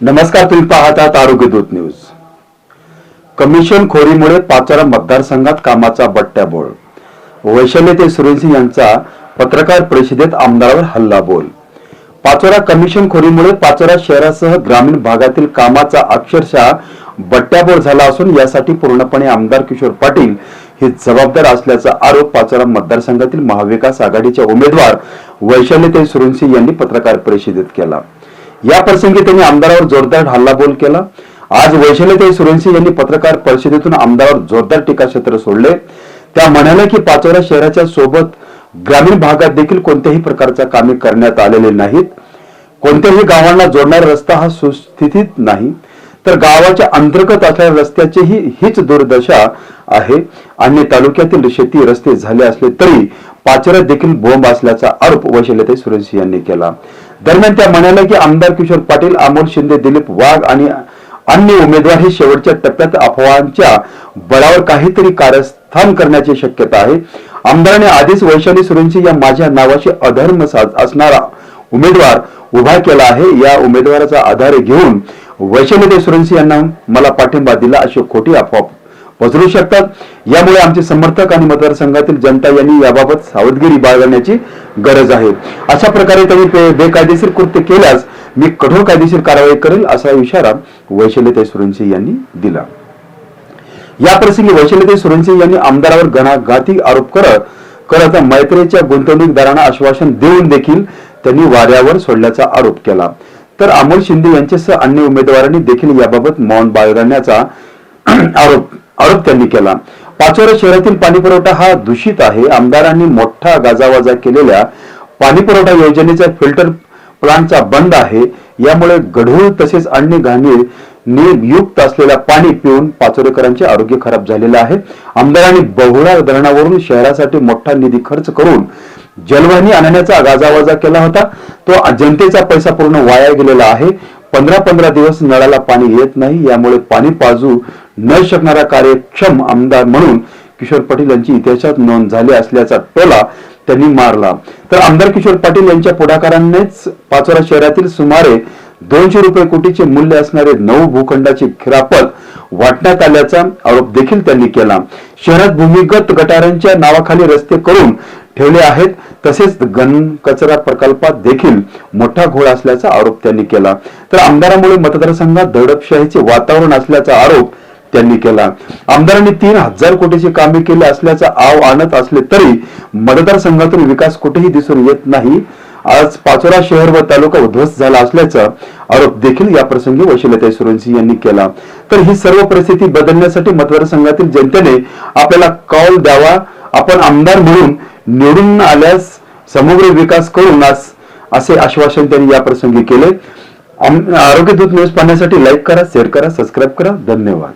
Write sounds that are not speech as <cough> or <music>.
नमस्कार तुम्ही पाहतात आरोग्य दूत न्यूज. कमिशन खोरीमुळे पाचोरा मतदारसंघात कामाचा बट्ट्याबोळ. वैशाली ते सुरेनसिंह यांचा पत्रकार परिषदेत आमदारावर हल्ला बोल पाचोरा कमिशन खोरीमुळे पाचोरा शहरासह ग्रामीण भागातील कामाचा अक्षरशः बट्ट्याबोळ झाला असून यासाठी पूर्णपणे आमदार किशोर पाटील हे जबाबदार असल्याचा आरोप पाचोरा मतदारसंघातील महाविकास आघाडीच्या उमेदवार वैशाली ते सुरेनसिंह यांनी पत्रकार परिषदेत केला. या प्रसंगी त्यांनी आमदारावर जोरदार हल्लाबोल केला. आज वैशालीताई सुरेंसी यांनी पत्रकार परिषदेतून आमदारावर जोरदार टीकाक्षेत्र सोडले. त्या म्हणाल्या की पाचोरा शहराच्या सोबत ग्रामीण भागात देखील कोणत्याही प्रकारचा कामे करण्यात आलेले नाहीत. कोणत्याही गावांना जोडणारा रस्ता हा सुस्थितीत नाही. तर गावाच्या अंतर्गत असलेल्या रस्त्याचीही हीच दुर्दशा आहे. अन्य तालुक्यातील शेती रस्ते झाले असले तरी पाचोऱ्यात देखील बोंब असल्याचा आरोप वैशालीताई सुरेंसी यांनी केला. दरम्यान त्या म्हणाल्या की आमदार किशोर पाटील अमोल शिंदे दिलीप वाघ आणि अन्य उमेदवार हे शेवटच्या टप्प्यात अफवांच्या बळावर काहीतरी कारस्थान करण्याची शक्यता आहे. आमदाराने आधीच वैशाली सुरेंशी या माझ्या नावाशी अधर्म साध असणारा उमेदवार उभा केला आहे. या उमेदवाराचा आधार घेऊन वैशाली सुरेंशी यांना मला पाठिंबा दिला अशी खोटी अफवा पसरू शकतात. यामुळे आमचे समर्थक आणि मतदारसंघातील जनता यांनी याबाबत सावधगिरी बाळगण्याची गरज आहे. अशा प्रकारे त्यांनी बेकायदेशीर कृत्य केल्यास मी कठोर कायदेशीर कारवाई करेल असा इशारा वैशल्यताई सुरंशी यांनी दिला. या प्रसंगी वैशल्यताई सुरंशी यांनी आमदारावर घणाघाती आरोप करत करत मैत्रीच्या गुंतवणूकदारांना आश्वासन देऊन देखील त्यांनी वाऱ्यावर सोडल्याचा आरोप केला. तर अमोल शिंदे यांच्यासह अन्य उमेदवारांनी देखील याबाबत मौन बाळगण्याचा <clears throat> आरोप आरोप त्यांनी केला. पाचोरा शहरातील पाणी पुरवठा हा दूषित आहे. आमदारांनी मोठा गाजावाजा केलेल्या पाणी पुरवठा योजनेचा फिल्टर प्लांटचा बंद आहे. यामुळे गढूळ तसेच अन्य घाणी नियुक्त असलेला पाणी पिऊन पाचोरेकरांचे आरोग्य खराब झालेले आहे. आमदारांनी बहुळा धरणावरून शहरासाठी मोठा निधी खर्च करून जलवाहिनी आणण्याचा गाजावाजा केला होता. तो जनतेचा पैसा पूर्ण वाया गेलेला आहे. पंधरा पंधरा दिवस नळाला पाणी येत नाही. यामुळे पाणी पाजू न शकणारा कार्यक्षम आमदार म्हणून किशोर पाटील यांची इतिहासात नोंद झाली असल्याचा टोला त्यांनी मारला. तर आमदार किशोर पाटील यांच्या पुढाकारानेच पाचोरा शहरातील सुमारे दोनशे रुपये कोटीचे मूल्य असणारे नऊ भूखंडाची खिरापत वाटण्यात आल्याचा आरोप देखील त्यांनी केला. शहरात भूमिगत गटारांच्या नावाखाली रस्ते करून ठेवले आहेत तसेच घन कचरा प्रकल्पात देखील मोठा घोळ असल्याचा आरोप त्यांनी केला. तर आमदारामुळे मतदारसंघात दडपशाहीचे वातावरण असल्याचा आरोप त्यांनी केला. आमदारांनी तीन हजार कोटीची कामे केली असल्याचा आव आणत असले तरी मतदारसंघातून विकास कुठेही दिसून येत नाही. आज पाचोरा शहर व तालुका उद्ध्वस्त झाला असल्याचा आरोप देखील या प्रसंगी वशिलताई सुरेंशी यांनी केला. तर ही सर्व परिस्थिती बदलण्यासाठी मतदारसंघातील जनतेने आपल्याला कौल द्यावा. आपण आमदार म्हणून निवडून आल्यास समग्र विकास करून असे आश्वासन त्यांनी या प्रसंगी केले. आरोग्य दूत न्यूज पाहण्यासाठी लाईक करा शेअर करा सबस्क्राईब करा. धन्यवाद.